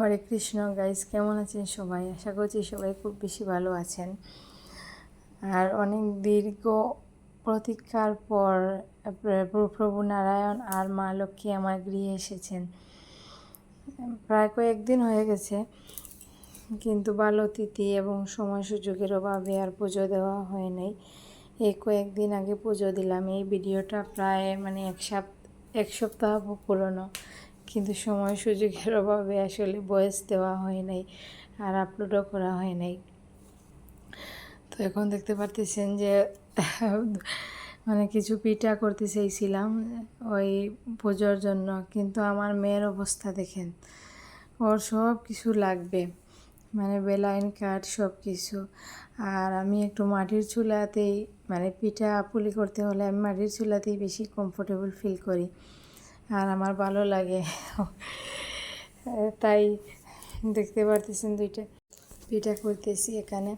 হরে Krishna guys কেমন আছেন সবাই? আশা করছি সবাই খুব বেশি ভালো আছেন। আর অনেক দীর্ঘ প্রতীক্ষার পর, প্র- প্রভু নারায়ণ আর মা লক্ষ্মী আমার গৃহে এসেছেন। প্রায় কয়েকদিন হয়ে গেছে, কিন্তু ভালো তিথি এবং সময় সুযোগের অভাবে আর পুজো দেওয়া হয় নাই। এই কয়েকদিন আগে পুজো দিলাম। এই ভিডিওটা প্রায় মানে এক সপ্তাহ এক সপ্তাহ পুরনো। কিন্তু সময় সুযোগের অভাবে আসলে বয়স দেওয়া হয় নাই আর আপলোডও করা হয় নাই। তো এখন দেখতে পারতেছেন যে মানে কিছু পিঠা করতে চাইছিলাম ওই পুজোর জন্য, কিন্তু আমার মেয়ের অবস্থা দেখেন, ওর সব কিছু লাগবে। মানে বেলাইন কাঠ সব কিছু। আর আমি একটু মাটির চুলাতেই মানে পিঠা পুলি করতে হলে আমি মাটির চুলাতেই বেশি কমফোর্টেবল ফিল করি। আর আমার ভালো লাগে। তাই দেখতে পারতেছেন দুইটা পিঠা করতেছি এখানে।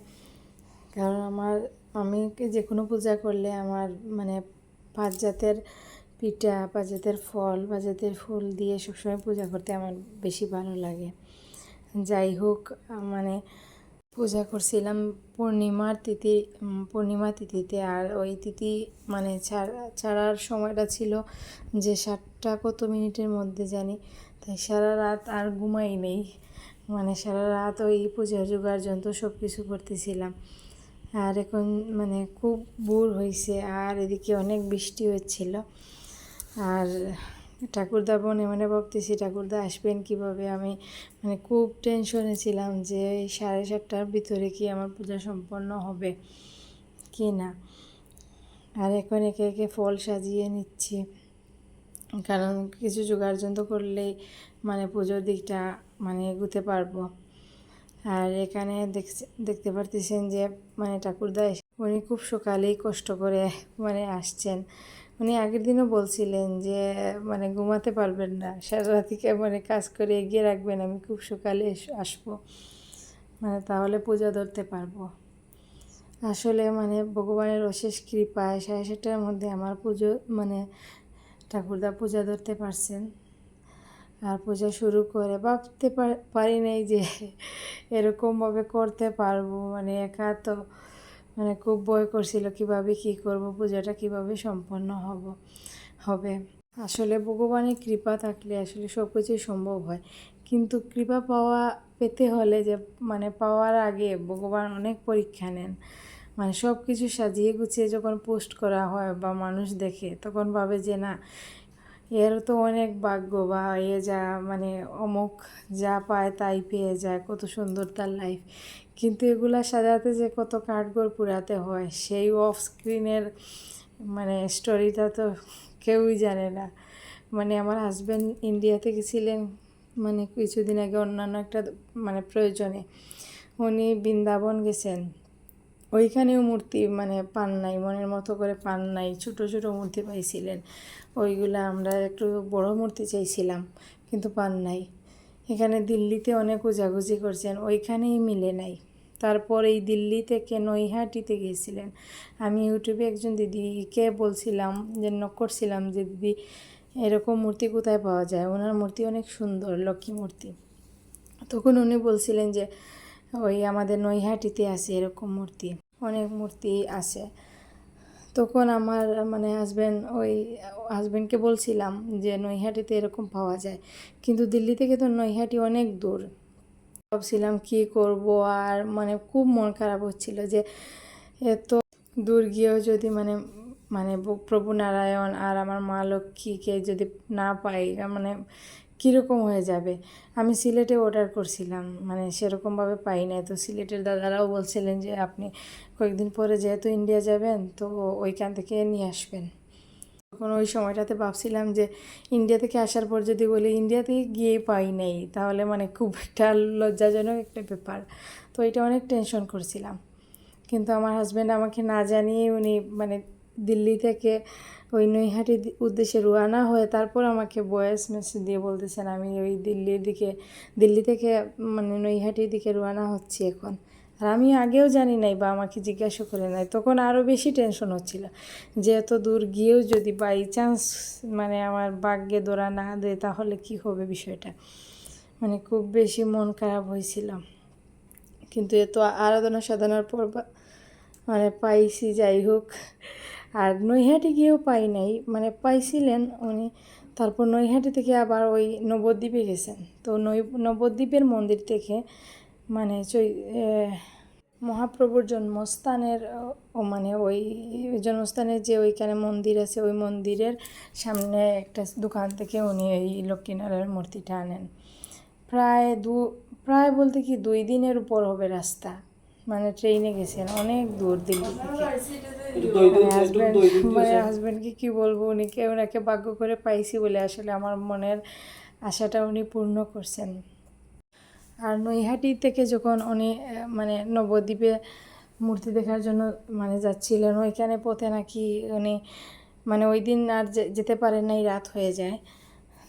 কারণ আমার, আমি যে কোনো পূজা করলে আমার মানে পাঁচ জাতের পিঠা পাঁচ জাতের ফল পাঁচ জাতের ফুল দিয়ে সবসময় পূজা করতে আমার বেশি ভালো লাগে। যাই হোক মানে পূজা করছিলাম পূর্ণিমার তিথি পূর্ণিমা তিথিতে। আর ওই তিথি মানে ছাড়া, ছাড়ার সময়টা ছিল যে সাতটা কত মিনিটের মধ্যে জানি। তাই সারা রাত আর ঘুমাই নেই। মানে সারা রাত ওই পূজা, জোগাড় যন্ত্র সব কিছু করতেছিলাম। আর এখন মানে খুব বোর হয়েছে আর এদিকে অনেক বৃষ্টি হচ্ছিল। আর ঠাকুরদা বনে মানে ভাবতেছি ঠাকুরদা আসবেন কীভাবে? আমি মানে খুব টেনশনে ছিলাম যে সাড়ে সাতটার ভিতরে কি আমার পূজা সম্পন্ন হবে কি না? আর এখন একে একে ফল সাজিয়ে নিচ্ছি। কারণ কিছু জোগাড় যন্ত্র করলেই মানে পুজোর দিকটা মানে এগুতে পারব। আর এখানে দেখছে, দেখতে পারতেছেন যে মানে ঠাকুরদা উনি খুব সকালেই কষ্ট করে মানে আসছেন। উনি আগের দিনও বলছিলেন যে মানে ঘুমাতে পারবেন না। সারা রাতিকে মানে কাজ করে এগিয়ে রাখবেন। আমি খুব সকালে আসব। মানে তাহলে পূজা ধরতে পারব। আসলে মানে ভগবানের অশেষ কৃপায় সাড়ে সাতটার মধ্যে আমার পুজো মানে ঠাকুরদা পূজা ধরতে পারছেন। আর পূজা শুরু করে ভাবতে পারি নাই যে এরকমভাবে করতে পারব। মানে একা তো মানে খুব ভয় করছিল কীভাবে কি করব, পূজাটা কীভাবে সম্পন্ন হব, হবে। আসলে ভগবানের কৃপা থাকলে আসলে সব কিছুই সম্ভব হয়। কিন্তু কৃপা পাওয়া, পেতে হলে যে মানে পাওয়ার আগে ভগবান অনেক পরীক্ষা নেন। মানে সব কিছু সাজিয়ে গুছিয়ে যখন পোস্ট করা হয় বা মানুষ দেখে, তখন ভাবে যে, না এর তো অনেক ভাগ্য বা এ যা মানে অমুক যা পায় তাই পেয়ে যায়, কত সুন্দর তার লাইফ কিন্তু এগুলা সাজাতে যে কত কাঠগড় পুরাতে হয়, সেই অফ স্ক্রিনের মানে স্টোরিটা তো কেউই জানে না। মানে আমার হাজব্যান্ড ইন্ডিয়াতে গেছিলেন মানে কিছুদিন আগে অন্যান্য একটা মানে প্রয়োজনে, উনি বৃন্দাবন গেছেন। ওইখানেও মূর্তি মানে পান নাই, মনের মতো করে পান নাই, ছোট, ছোটো মূর্তি পাইছিলেন। ওইগুলা আমরা একটু বড় মূর্তি চাইছিলাম, কিন্তু পান নাই। এখানে দিল্লিতে অনেক খোঁজাখুঁজি করছেন, ওইখানেই মিলে নাই। তারপর এই দিল্লি থেকে নৈহাটিতে গিয়েছিলেন। আমি ইউটিউবে একজন দিদিকে বলছিলাম, যে নক করছিলাম যে, দিদি, এরকম মূর্তি কোথায় পাওয়া যায়? ওনার মূর্তি অনেক সুন্দর, লক্ষ্মী মূর্তি। তখন উনি বলছিলেন যে ওই আমাদের নৈহাটিতে আছে এরকম মূর্তি, অনেক মূর্তি আছে। তখন আমার মানে হাজব্যান্ড ওই হাজব্যান্ডকে বলছিলাম যে নৈহাটিতে এরকম পাওয়া যায়, কিন্তু দিল্লি থেকে তো নৈহাটি অনেক দূর। ভাবছিলাম কি করব আর মানে খুব মন খারাপ হচ্ছিল যে এত দূর গিয়েও যদি মানে মানে প্রভু নারায়ণ আর আমার মা লক্ষ্মীকে যদি না পাই মানে কীরকম হয়ে যাবে? আমি সিলেটে অর্ডার করছিলাম মানে সেরকমভাবে পাই নাই। তো সিলেটের দাদারাও বলছিলেন যে, আপনি কয়েকদিন পরে যেহেতু ইন্ডিয়া যাবেন, তো ওইখান থেকে নিয়ে আসবেন। তখন ওই সময়টাতে ভাবছিলাম যে ইন্ডিয়া থেকে আসার পর যদি বলি ইন্ডিয়া থেকে গিয়ে পাই নাই, তাহলে মানে খুব একটা লজ্জাজনক একটা ব্যাপার। তো এটা অনেক টেনশন করছিলাম। কিন্তু আমার হাজব্যান্ড আমাকে না জানিয়ে উনি মানে দিল্লি থেকে ওই নৈহাটির উদ্দেশ্যে রোয়ানা হয়ে তারপর আমাকে ভয়েস মেসেজ দিয়ে বলতেছেন, আমি ওই দিল্লির দিকে, দিল্লি থেকে মানে নৈহাটির দিকে রোয়ানা হচ্ছি এখন। আর আমি আগেও জানি নাই বা আমাকে জিজ্ঞাসা করে নাই। তখন আরও বেশি টেনশন হচ্ছিল যে এত দূর গিয়েও যদি বাই চান্স মানে আমার ভাগ্যে দৌড়া না দেয় তাহলে কি হবে বিষয়টা? মানে খুব বেশি মন খারাপ হয়েছিল কিন্তু এত আরাধনা সাধনার পর মানে পাইছি যাই হোক। আর নৈহাটি গিয়েও পাই নাই মানে পাইছিলেন উনি। তারপর নৈহাটি থেকে আবার ওই নবদ্বীপে গেছেন। তো নৈ, নবদ্বীপের মন্দির থেকে মানে চৈ মহাপ্রভুর জন্মস্থানের, ও- মানে ওই জন্মস্থানের যে ওইখানে মন্দির আছে, ওই মন্দিরের সামনে একটা দোকান থেকে উনি এই লক্ষ্মীনারায়ণ মূর্তিটা আনেন। প্রায় দু, প্রায় বলতে কি দুই দিনের উপর হবে রাস্তা। মানে ট্রেনে গেছেন অনেক দূর দিল্লি থেকে। মানে মানে হাজব্যান্ডকে কি বলব উনিকে ওনাকে ভাগ্য করে পাইছি বলে আসলে আমার মনের আশাটা উনি পূর্ণ করছেন। আর নৈহাটি থেকে যখন উনি মানে নবদ্বীপে মূর্তি দেখার জন্য মানে যাচ্ছিলেন ওইখানে পথে নাকি উনি মানে ওই দিন আর যে- যেতে পারেন নাই রাত হয়ে যায়।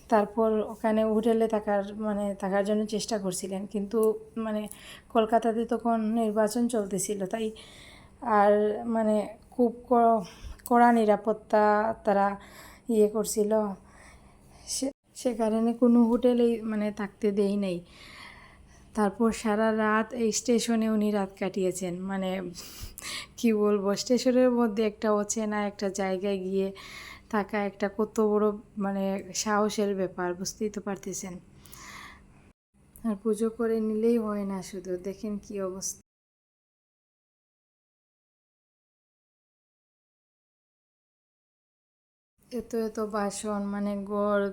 তারপর ওখানে হোটেলে থাকার মানে থাকার জন্য চেষ্টা করছিলেন। কিন্তু মানে কলকাতাতে তখন নির্বাচন চলতেছিল, তাই আর মানে খুব কড়া নিরাপত্তা তারা ইয়ে করছিল। সে সে কারণে কোনো হোটেলেই মানে থাকতে দেই নাই। তারপর সারা রাত এই স্টেশনে উনি রাত কাটিয়েছেন মানে কি বলব, স্টেশনের মধ্যে একটা অচেনা একটা জায়গায় গিয়ে থাকা একটা কত বড় মানে সাহসের ব্যাপার, বুঝতেই তো পারতেছেন। আর পুজো করে নিলেই হয় না শুধু, দেখেন কি অবস্থা। এত এত বাসন মানে গড়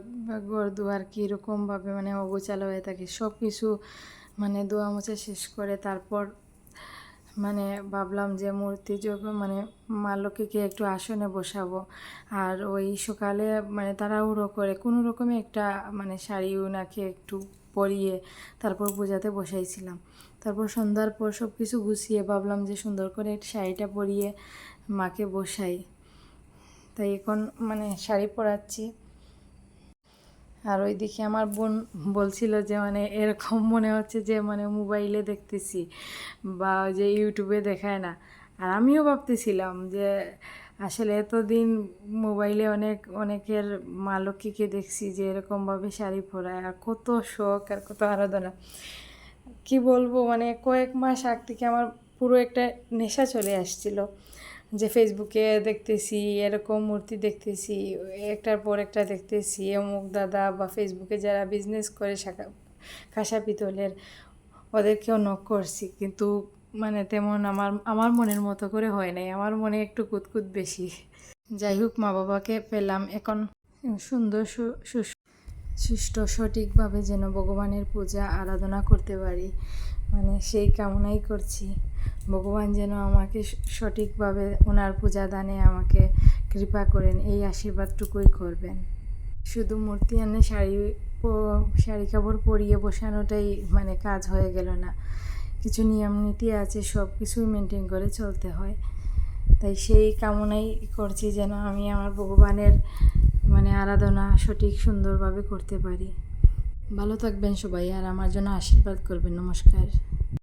গড় দুয়ার কীরকমভাবে মানে অগোছালো হয়ে থাকে সব কিছু মানে দোয়া মোছা শেষ করে তারপর মানে ভাবলাম যে মূর্তি যখন মানে মা লক্ষ্মীকে একটু আসনে বসাবো, আর ওই সকালে মানে তাড়াহুড়ো করে কোনো রকমে একটা মানে শাড়ি ওনাকে একটু পরিয়ে তারপর পূজাতে বসাইছিলাম। তারপর সন্ধ্যার পর সব কিছু গুছিয়ে ভাবলাম যে সুন্দর করে শাড়িটা পরিয়ে মাকে বসাই। তাই এখন মানে শাড়ি পরাচ্ছি। আর ওইদিকে আমার বোন বলছিল যে মানে এরকম মনে হচ্ছে যে মানে মোবাইলে দেখতেছি বা ওই যে ইউটিউবে দেখায় না। আর আমিও ভাবতেছিলাম যে, আসলে এতদিন মোবাইলে অনেক, অনেকের মা লক্ষ্মীকে দেখছি যে, এরকমভাবে শাড়ি পরায়, আর কত শখ আর কত আরাধনা। কি বলব মানে কয়েক মাস আগ থেকে আমার পুরো একটা নেশা চলে আসছিল। যে ফেসবুকে দেখতেছি, এরকম মূর্তি দেখতেছি, একটার পর একটা দেখতেছি, অমুক দাদা বা ফেসবুকে যারা বিজনেস করে শাখা, কাঁসা পিতলের, ওদেরকেও নক করছি। কিন্তু মানে তেমন আমার আমার মনের মতো করে হয় নাই। আমার মনে একটু কুতকুত বেশি। যাই হোক মা বাবাকে পেলাম। এখন সুন্দর সু- সুষ্ঠু, সঠিকভাবে যেন ভগবানের পূজা, আরাধনা করতে পারি। মানে সেই কামনাই করছি। ভগবান যেন আমাকে সঠিকভাবে ওনার পূজা দানে আমাকে কৃপা করেন, এই আশীর্বাদটুকুই করবেন। শুধু মূর্তি এনে শাড়ি শাড়ি কাপড় পরিয়ে বসানোটাই মানে কাজ হয়ে গেল না। কিছু নিয়ম নীতি আছে, সব কিছুই মেনটেন করে চলতে হয়। তাই সেই কামনাই করছি যেন আমি আমার ভগবানের মানে আরাধনা সঠিক, সুন্দরভাবে করতে পারি। ভালো থাকবেন সবাই আর আমার জন্য আশীর্বাদ করবেন। নমস্কার।